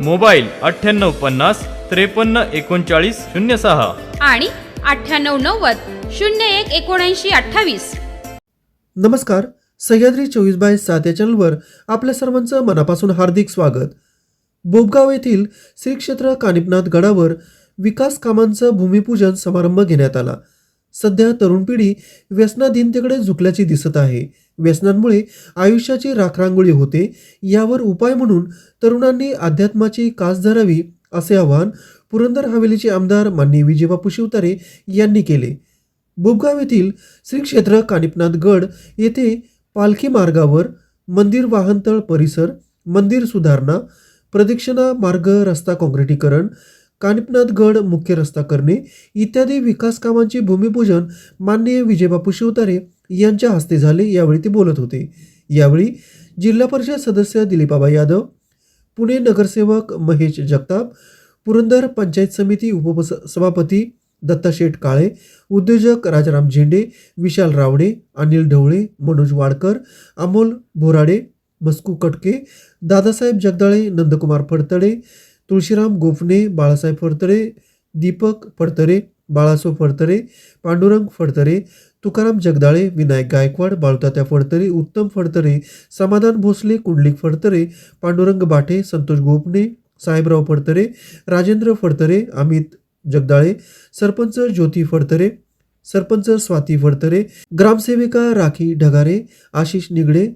Mobile अठ्ठ्याण्णव पन्नास त्रेपन्न एकोणचाळीस शून्य सहा. आणि अठ्ठ्याण्णव नव्वद शून्य एक एकोणऐंशी अठ्ठावीस. नमस्कार सह्याद्री चोवीस बाय सात या चॅनलवर आपल्या सर्वांचं मनापासून हार्दिक स्वागत. बोबगाव येथील श्री क्षेत्र कानिपनाथ गडावर विकास कामांचं भूमिपूजन समारंभ घेण्यात आला. सध्या तरुण पिढी व्यसनाधीनतेकडे झुकल्याची दिसत आहे. व्यसनांमुळे आयुष्याची राखरांगोळी होते यावर उपाय म्हणून तरुणांनी अध्यात्माची कास धरावी असे आवाहन पुरंदर हवेलीचे आमदार माननीय विजयबापू शिवतारे यांनी केले. बोबगाव येथील श्री क्षेत्र कानिपनाथ गड येथे पालखी मार्गावर मंदिर वाहनतळ परिसर मंदिर सुधारणा प्रदक्षिणा मार्ग रस्ता काँक्रिटीकरण कानिपनाथ गड मुख्य रस्ता करणे इत्यादी विकास कामांचे भूमिपूजन माननीय विजयबापू शिवतारे यांच्या हस्ते झाले यावेळी ते बोलत होते. यावेळी जिल्हा परिषद सदस्य दिलीपाबा यादव पुणे नगरसेवक महेश जगताप पुरंदर पंचायत समिती उपसभापती दत्ताशेठ काळे उद्योजक राजाराम झेंडे विशाल रावडे अनिल ढवळे मनोज वाडकर अमोल बोराडे मस्कू कटके दादासाहेब जगदाळे नंदकुमार फडतडे तुळशीराम गोफणे बाळासाहेब फडतडे दीपक फडतरे बाळासो फडतरे पांडुरंग फडतरे तुकाराम जगदाळे विनायक गायकवाड बाळुतात्या फडतरे उत्तम फडतरे समाधान भोसले कुंडलिक फडतरे पांडुरंग बाठे संतोष गोपणे साहेबराव फडतरे राजेंद्र फडतरे अमित जगदाळे सरपंच ज्योती फडतरे सरपंच स्वाती फडतरे ग्रामसेविका राखी ढगारे आशिष निगडे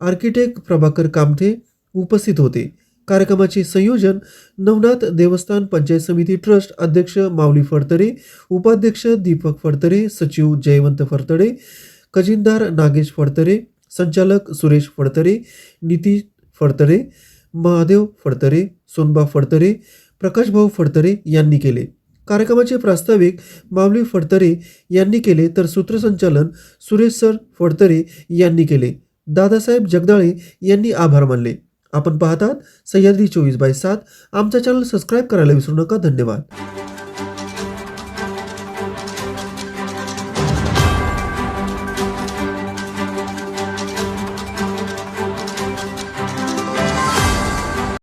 आर्किटेक्ट प्रभाकर कामथे उपस्थित होते. कार्यक्रमाचे संयोजन नवनाथ देवस्थान पंचायत समिती ट्रस्ट अध्यक्ष माऊली फडतरे उपाध्यक्ष दीपक फडतरे सचिव जयवंत फडतरे खजिनदार नागेश फडतरे संचालक सुरेश फडतरे नितीश फडतरे महादेव फडतरे सोनबा फडतरे प्रकाशभाऊ फडतरे यांनी केले. कार्यक्रमाचे प्रास्ताविक माऊली फडतरे यांनी केले तर सूत्रसंचालन सुरेश सर फडतरे यांनी केले. दादासाहेब जगदाळे यांनी आभार मानले. आपण पाहतात सह्याद्री चोवीस बाय सात. आमचा चॅनल सबस्क्राईब करायला विसरू नका. धन्यवाद.